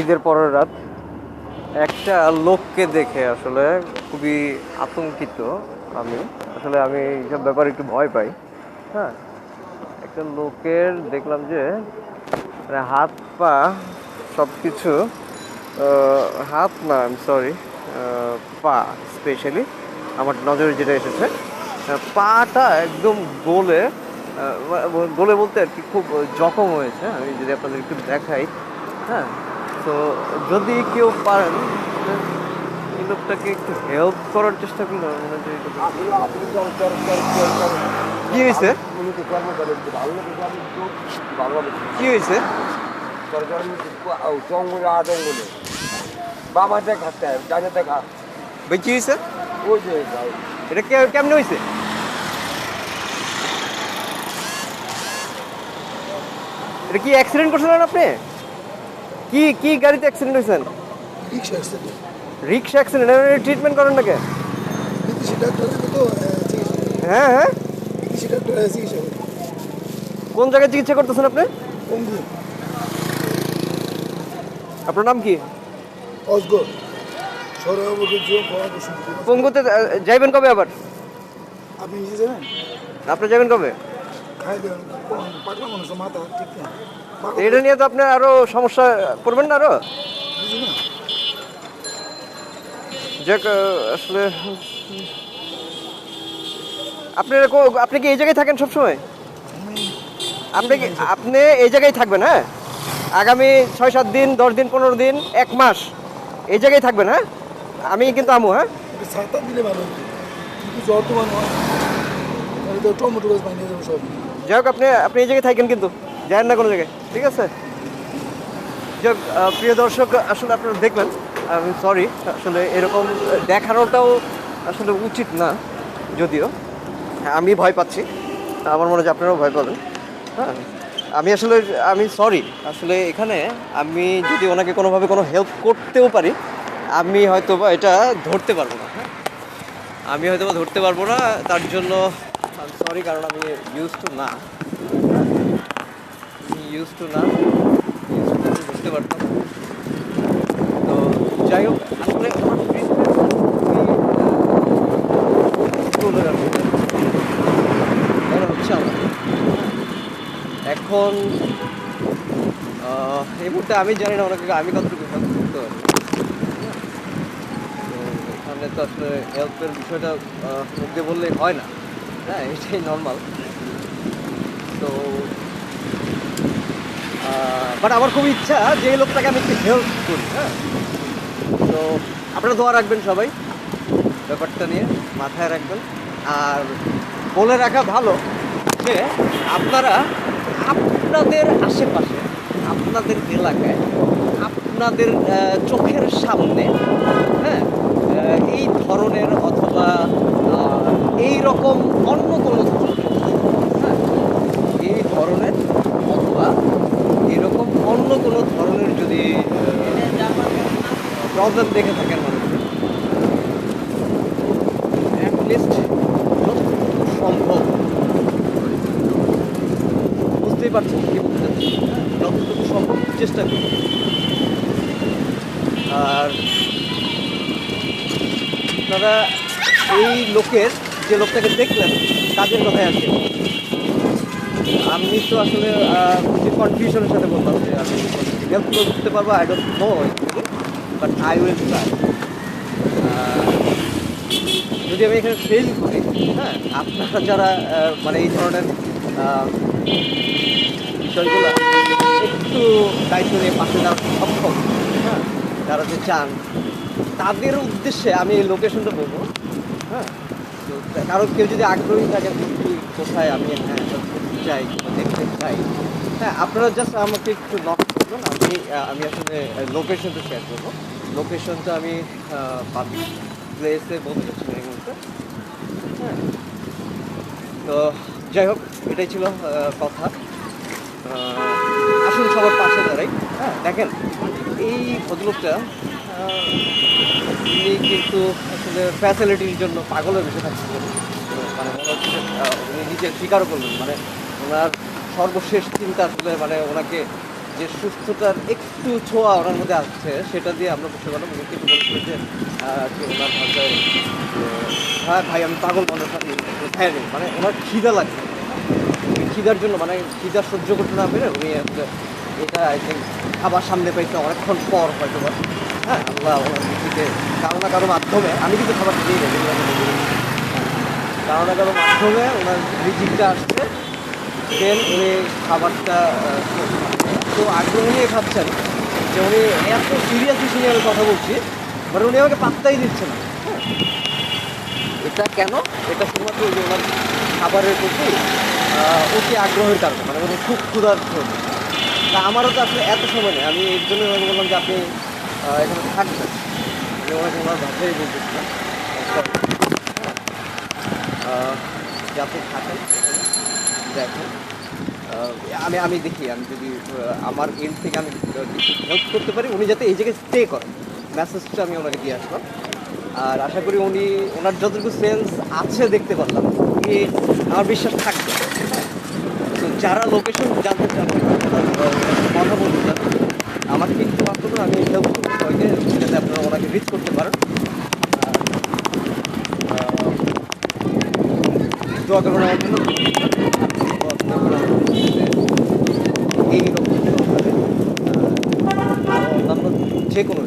ঈদের পরের রাত, একটা লোককে দেখে আসলে খুবই আতঙ্কিত আমি। আসলে আমি এইসব ব্যাপারে একটু ভয় পাই হ্যাঁ। একটা লোকের দেখলাম যে মানে হাত পা সব কিছু হাত না আই সরি পা স্পেশালি আমার নজরে যেটা এসেছে পাটা একদম গোলে গোলে বলতে আর কি খুব জখম হয়েছে। আমি যদি আপনাদের একটু দেখাই হ্যাঁ। তো যদি কেউ পারেন, এই লোকটাকে একটু হেল্প করার চেষ্টা করলে আমার মনে হয় কি হয়েছে? কি হয়েছে? বাবা দেখাতে ডানে দেখা ভাই, কি হয়েছে? ওই যে এটা কেমনে হয়েছে? এটা কি অ্যাক্সিডেন্ট করছিলেন আপনি? কি কি গাড়িতে অ্যাক্সিডেন্ট হয়েছেন? Rickshaw accident rickshaw accident treatment করেন নাকি? হ্যাঁ হ্যাঁ। কোন জায়গায় চিকিৎসা করতেছেন আপনি? আপনার নাম কি? অজগর। পঙ্গুতে যাইবেন কবে আবার? আপনি নিজে জানেন আপনি যাবেন কবে? এটা নিয়ে তো আপনার আরও সমস্যা পড়বেন না আরও? আহ, আসলে আপনি আপনি কি এই জায়গায় থাকেন সবসময়? আপনি কি আপনি এই জায়গায় থাকবেন হ্যাঁ? আগামী ছয় সাত দিন দশ দিন পনেরো দিন এক মাস এই জায়গায় থাকবেন হ্যাঁ? আমি কিন্তু আমু হ্যাঁ তাহলে তো যাই হোক আপনি আপনি এই জায়গায় থাকেন কিন্তু যায়েন না কোনো জায়গায় ঠিক আছে? যাই প্রিয় দর্শক আসলে আপনারা দেখলেন আমি সরি আসলে এরকম দেখানোটাও আসলে উচিত না যদিও। হ্যাঁ, আমি ভয় পাচ্ছি আমার মনে হয় আপনারাও ভয় পাবেন। হ্যাঁ আমি আসলে আমি সরি আসলে এখানে আমি যদি ওনাকে কোনোভাবে কোনো হেল্প করতেও পারি আমি হয়তো বা এটা ধরতে পারব না হ্যাঁ? আমি হয়তো বা ধরতে পারব না তার জন্য সরি কারণ আমি ইউজ টু না। ইউজ টু না। বুঝতে পারতাম। তো যাই হোক, আসলে আমার হচ্ছে আমার। এখন এই মুহূর্তে আমি জানি না অনেকে আমি কতটুকু হেল্প করতে এখানে তো আসলে হেল্পের বিষয়টা মুখ দিয়ে বললে হয় না। হ্যাঁ এটাই নর্মাল তো বাট আমার খুব ইচ্ছা যে এই লোকটাকে আমি একটু হেল্প করি হ্যাঁ। তো আপনারা দোয়া রাখবেন সবাই, ব্যাপারটা নিয়ে মাথায় রাখবেন। আর বলে রাখা ভালো যে আপনারা আপনাদের আশেপাশে, আপনাদের এলাকায়, আপনাদের চোখের সামনে হ্যাঁ এই ধরনের রকম অন্য কোনো এই ধরনের অথবা এরকম অন্য কোনো ধরনের যদি প্রবলেম দেখে থাকেন অ্যাটলিস্ট যতটুকু সম্ভব। বুঝতেই পারছেন কি বলতে চাচ্ছি? যতটুকু সম্ভব চেষ্টা করুন। আর, আপনারা এই লোকের যে লোকটাকে দেখলেন কাজের কথায় আসে আমি তো আসলে কনফিউশনের সাথে বললাম যে আমি হেল্প করতে পারব I don't know but I will try যদি আমি এখানে ফেল করি হ্যাঁ আপনারা যারা মানে এই ধরনের বিষয়গুলো একটু দায়িত্ব নিয়ে পাশে যারা সক্ষম হ্যাঁ যারা যে চান, তাদের উদ্দেশ্যে আমি এই লোকেশনটা বলব। কারণ কেউ যদি আগ্রহী থাকে কোথায় আমি? হ্যাঁ চাই দেখতে চাই। হ্যাঁ আপনারা জাস্ট আমাকে একটু নক করবেন আমি আমি আসলে লোকেশনটা শেয়ার করব। লোকেশনটা আমি পাবলিক প্লেসে বলতে চাচ্ছি এই মুহূর্তে। হ্যাঁ তো যাই হোক, এটাই ছিল কথা। আসুন সবার পাশে দাঁড়াই। হ্যাঁ দেখেন, এই ভদ্রলোকটা উনি কিন্তু আসলে ফ্যাসিলিটির জন্য পাগলের বেশি থাকছিলেন মানে উনি নিজে স্বীকারও করলেন মানে ওনার সর্বশেষ চিন্তা আসলে মানে ওনাকে যে সুস্থতার একটু ছোঁয়া ওনার মধ্যে আসছে, সেটা দিয়ে আমরা বুঝতে পারলাম। উনি কিন্তু বলছিল যে ওনার ভাষায় হ্যাঁ ভাই, আমি পাগল মানুষ, আমি হ্যাঁ মানে ওনার খিদা লাগছে। খিদার জন্য মানে খিদা সহ্য করতে না পেরে উনি এটা আই থিঙ্ক খাবার সামনে পাইছে অনেকক্ষণ পর হয়তো বা। হ্যাঁ আল্লাহ নিজেকে কারও না কারও মাধ্যমে, আমি কিন্তু খাবার দিয়ে দেবো কারও না কারও মাধ্যমে ওনার রিজিকটা আসছে দেন উনি খাবারটা তো আগ্রহ নিয়ে খাচ্ছেন যে উনি এত সিরিয়াস ইস্যু নিয়ে আমি কথা বলছি মানে উনি আমাকে পাত্তাই দিচ্ছে না। হ্যাঁ। এটা কেন? এটা শুধুমাত্র ওই যে ওনার খাবারের প্রতি অতি আগ্রহের কারণে মানে উনি খুব ক্ষুধার্ত। তা আমারও তো আসলে এত সময় নেই। আমি এর জন্য বললাম যে আপনি এখানে থাকবেন। আমি ওনাকে ওনার ভাষাই বলতেছিলাম। যে আপনি থাকেন দেখেন। আমি আমি দেখি, আমি যদি আমার এন্ড থেকে আমি হেল্প করতে পারি, উনি যাতে এই জায়গায় স্টে করেন। মেসেজটা আমি ওনাকে দিয়ে আসলাম। আর আশা করি উনি, ওনার যতটুকু সেন্স আছে দেখতে পারলাম, উনি আমার বিশ্বাস থাকবে। যারা লোকেশন জানতে কথা বলতে চান আমাকে কিন্তু মাত্র করে আমি এটা সবাইকে, যাতে আপনারা ওনাকে রিচ করতে পারেন। আমার আমার এইরকম অন্যান্য যে কোনো